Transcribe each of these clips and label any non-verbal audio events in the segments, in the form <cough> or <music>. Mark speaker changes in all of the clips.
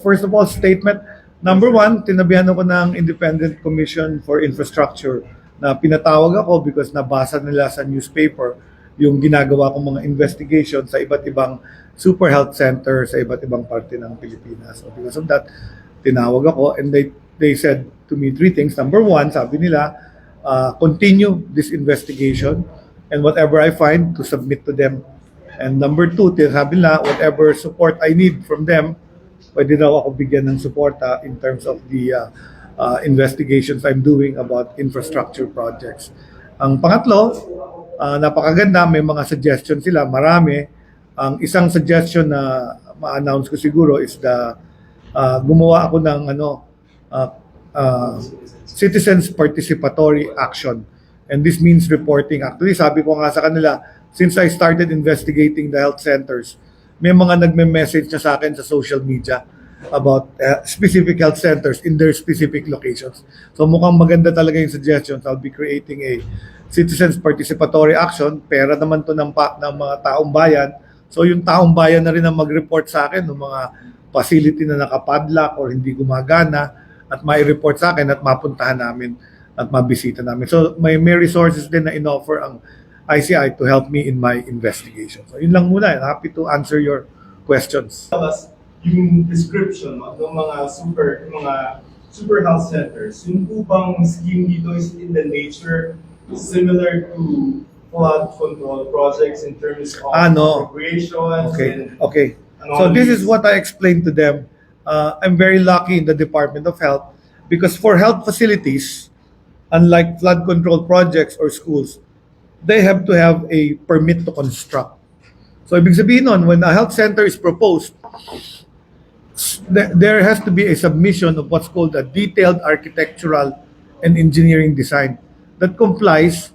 Speaker 1: First of all, statement number one, tinabihan ako ng Independent Commission for Infrastructure na pinatawag ako because nabasa nila sa newspaper yung ginagawa kong mga investigation sa iba't ibang super health center sa iba't ibang parte ng Pilipinas. So because of that, tinawag ako and they they said to me three things. Number one, sabi nila, uh, continue this investigation and whatever I find to submit to them. And number two, sabi nila, whatever support I need from them, pwede daw ako bigyan ng suporta in terms of the uh, uh, investigations I'm doing about infrastructure projects. Ang pangatlo, uh, napakaganda, may mga suggestions sila, marami. Ang isang suggestion na ma-announce ko siguro is the uh, gumawa ako ng ano uh, uh, citizens participatory action. And this means reporting. Actually, sabi ko nga sa kanila, since I started investigating the health centers, may mga nagme-message na sa akin sa social media about uh, specific health centers in their specific locations. So mukhang maganda talaga yung suggestions. I'll be creating a citizens participatory action. Pera naman to ng, pa, ng mga taong bayan. So yung taong bayan na rin ang mag-report sa akin ng mga facility na nakapadlock or hindi gumagana at may report sa akin at mapuntahan namin at mabisita namin. So may, may resources din na in-offer ang ICI to help me in my investigation. So yun lang muna. Happy to answer your questions.
Speaker 2: us yung description no, ng mga super yung mga super health centers. Yung po bang scheme dito is in the nature similar to flood control projects in terms of
Speaker 1: Ah, no.
Speaker 2: appropriations
Speaker 1: Okay,
Speaker 2: and
Speaker 1: okay. So this is what I explained to them. Uh, I'm very lucky in the Department of Health because for health facilities, unlike flood control projects or schools, they have to have a permit to construct. So ibig sabihin nun, when a health center is proposed, there has to be a submission of what's called a detailed architectural and engineering design that complies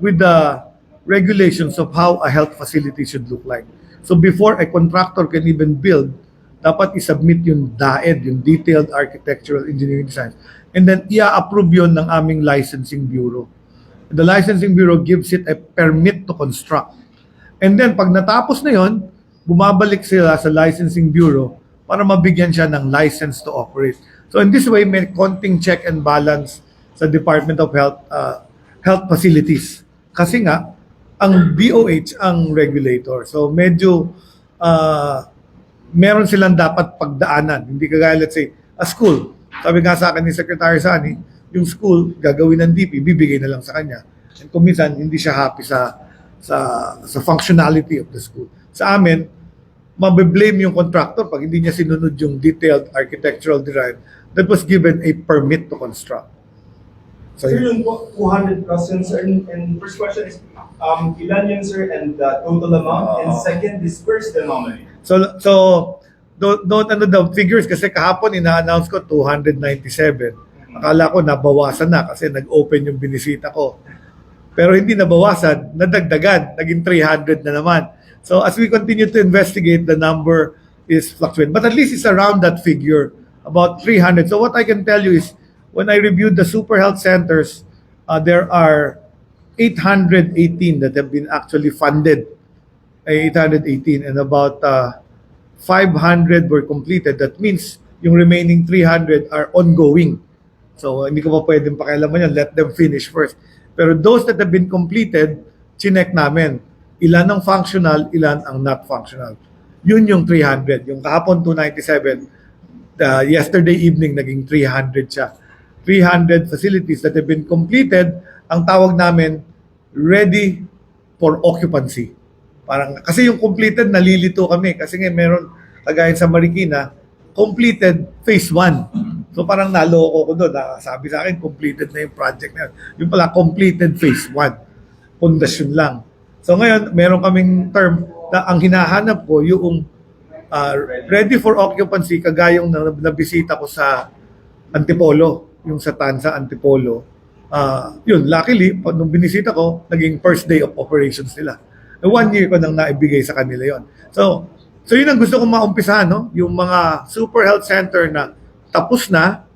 Speaker 1: with the regulations of how a health facility should look like. So before a contractor can even build, dapat isubmit yung DAED, yung Detailed Architectural Engineering Design. And then i-approve yun ng aming licensing bureau. The licensing bureau gives it a permit to construct. And then pag natapos na yon, bumabalik sila sa licensing bureau para mabigyan siya ng license to operate. So in this way, may konting check and balance sa Department of Health uh, health facilities. Kasi nga, ang DOH ang regulator. So medyo uh, meron silang dapat pagdaanan. Hindi kagaya, let's say, a school. Sabi nga sa akin ni Secretary Sani, yung school, gagawin ng DP, bibigay na lang sa kanya. And kung minsan, hindi siya happy sa sa sa functionality of the school. Sa amin, mabe-blame yung contractor pag hindi niya sinunod yung detailed architectural design that was given a permit to construct. So,
Speaker 2: Sir,
Speaker 1: yun.
Speaker 2: yung po- 200 plus yun, sir, and, and first question is, um, ilan yun, sir, and the total amount, and
Speaker 1: Oo.
Speaker 2: second, dispersed anomaly.
Speaker 1: So, so don't, don't ano daw, figures kasi kahapon ina-announce ko 297. Akala ko nabawasan na kasi nag-open yung binisita ko. Pero hindi nabawasan, nadagdagan, naging 300 na naman. So as we continue to investigate, the number is fluctuating. But at least it's around that figure, about 300. So what I can tell you is, when I reviewed the super health centers, uh, there are 818 that have been actually funded ay 818 and about uh, 500 were completed. That means yung remaining 300 are ongoing. So hindi ko pa pwedeng pakialaman yan. Let them finish first. Pero those that have been completed, chinek namin. Ilan ang functional, ilan ang not functional. Yun yung 300. Yung kahapon 297, uh, yesterday evening naging 300 siya. 300 facilities that have been completed, ang tawag namin, ready for occupancy. Parang, kasi yung completed, nalilito kami. Kasi nga meron, kagaya sa Marikina, completed phase 1. So parang naloko ko doon. Ah, Sabi sa akin, completed na yung project na yun. Yung pala, completed phase 1. Pundasyon lang. So ngayon, meron kaming term na ang hinahanap ko yung ah, ready for occupancy, kagaya yung na- nabisita ko sa Antipolo, yung sa Tansa Antipolo. Ah, yun, luckily, nung binisita ko, naging first day of operations nila. Eh, One year ko nang naibigay sa kanila yon. So, so yun ang gusto kong maumpisahan, no? Yung mga super health center na tapos na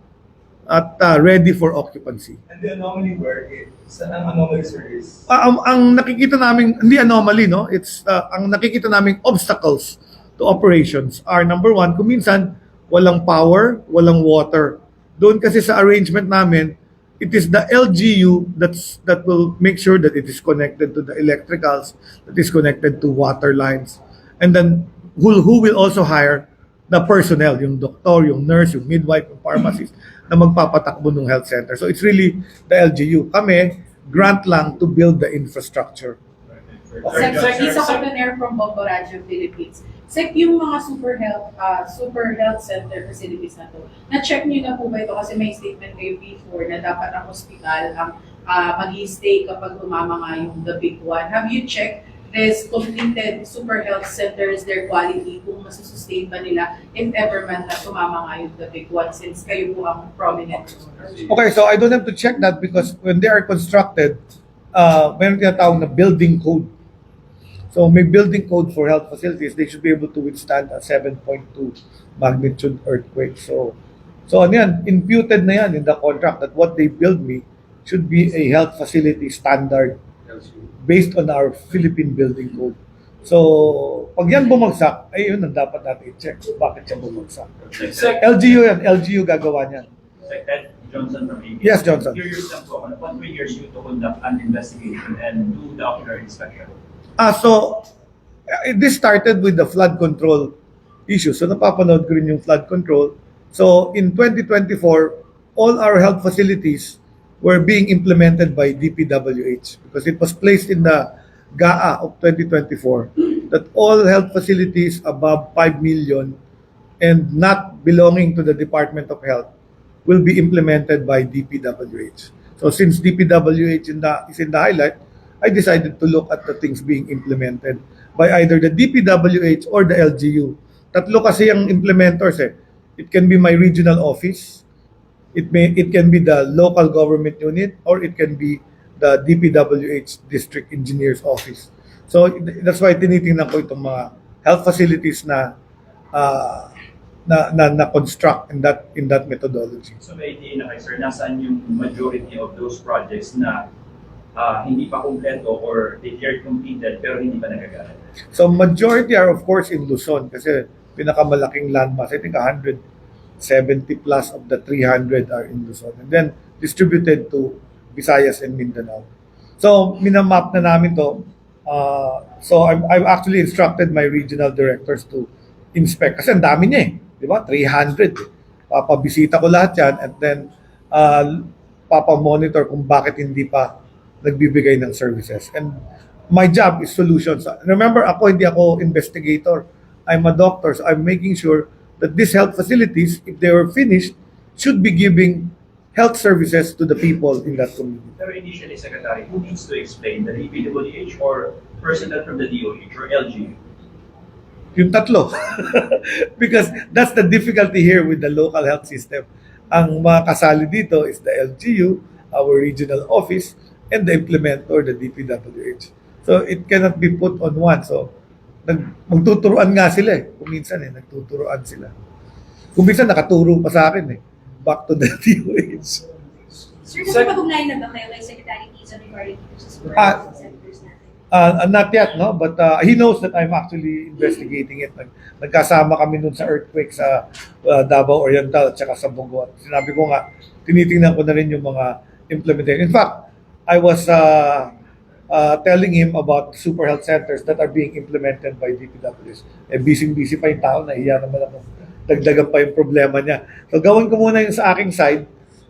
Speaker 1: at ah, ready for occupancy.
Speaker 2: And the anomaly where it, sa ang anomaly, sir, is
Speaker 1: Ah, ang, ang nakikita namin, hindi anomaly, no? It's, ah, ang nakikita naming obstacles to operations are number one, kung minsan, walang power, walang water. Doon kasi sa arrangement namin, it is the LGU that's that will make sure that it is connected to the electricals, that is connected to water lines. And then who, who will also hire the personnel, yung doktor, yung nurse, yung midwife, yung pharmacist na magpapatakbo ng health center. So it's really the LGU. Kami, grant lang to build the infrastructure.
Speaker 3: Sir, Isa Cotoner from Bombo Radio, Philippines. Sec, yung mga super health, ah, super health center facilities na to, na-check niyo na po ba ito? Kasi may statement kayo before na dapat ang hospital ang ah, mag-stay kapag umama nga yung the big one. Have you checked this completed super health centers, their quality, kung masusustain ba nila if ever man na tumama nga yung the big one since kayo po ang prominent?
Speaker 1: Okay, so I don't have to check that because when they are constructed, uh, meron tinatawag na building code. So may building code for health facilities, they should be able to withstand a 7.2 magnitude earthquake. So, so ano yan, imputed na yan in the contract that what they build me should be a health facility standard based on our Philippine building code. So, pag yan bumagsak, ay yun ang dapat natin i-check. Bakit siya bumagsak?
Speaker 4: Sec,
Speaker 1: LGU yan, LGU gagawa niyan.
Speaker 4: Sec Ed Johnson from ABS.
Speaker 1: Yes, Johnson.
Speaker 4: Curious lang po, ano what triggers you to conduct an investigation and do the ocular inspection?
Speaker 1: Ah, so, eh, this started with the flood control issue. So, napapanood ko rin yung flood control. So, in 2024, all our health facilities were being implemented by DPWH because it was placed in the GAA of 2024 that all health facilities above 5 million and not belonging to the Department of Health will be implemented by DPWH. So since DPWH in the, is in the highlight, I decided to look at the things being implemented by either the DPWH or the LGU. Tatlo kasi ang implementors eh. It can be my regional office, it may it can be the local government unit, or it can be the DPWH District Engineer's Office. So that's why tinitingnan ko itong mga health facilities na ah, na na, na construct in that in that methodology.
Speaker 4: So may idea na kayo, sir, nasaan yung majority of those projects na ah, hindi pa kumpleto or declared completed pero hindi pa nagagamit?
Speaker 1: So majority are of course in Luzon kasi pinakamalaking landmass. I think 170 plus of the 300 are in Luzon. And then distributed to Visayas and Mindanao. So minamap na namin to. Uh, so I've, I've actually instructed my regional directors to inspect. Kasi ang dami niya eh. Di ba? 300. eh. Papabisita ko lahat yan and then uh, papamonitor kung bakit hindi pa nagbibigay ng services. And my job is solutions. Remember, ako hindi ako investigator. I'm a doctor. So I'm making sure that these health facilities, if they were finished, should be giving health services to the people in that community.
Speaker 4: Pero initially, Secretary, who needs to explain? The DPWH or personnel from the DOH or LGU?
Speaker 1: Yung tatlo. <laughs> Because that's the difficulty here with the local health system. Ang mga kasali dito is the LGU, our regional office, and the implementer, the DPWH. So it cannot be put on one. So nag, magtuturuan nga sila eh. Kung minsan eh, nagtuturuan sila. Kung minsan nakaturo pa sa akin eh. Back to the <laughs> DOH.
Speaker 5: Sir, nakapag-ugnayan na ba kayo kay Secretary Tizon regarding sa super
Speaker 1: Ah.
Speaker 5: centers natin?
Speaker 1: Uh, not yet, no? But uh, he knows that I'm actually investigating it. Nag, nagkasama kami nun sa earthquake sa uh, Davao Oriental at saka sa Bogot. Sinabi ko nga, tinitingnan ko na rin yung mga implementation. In fact, I was uh, uh, telling him about super health centers that are being implemented by DPWs. Eh, busy-busy pa yung tao, nahiya naman ako. Dagdagan pa yung problema niya. So, gawin ko muna yung sa aking side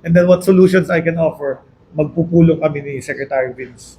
Speaker 1: and then what solutions I can offer, magpupulong kami ni Secretary Vince.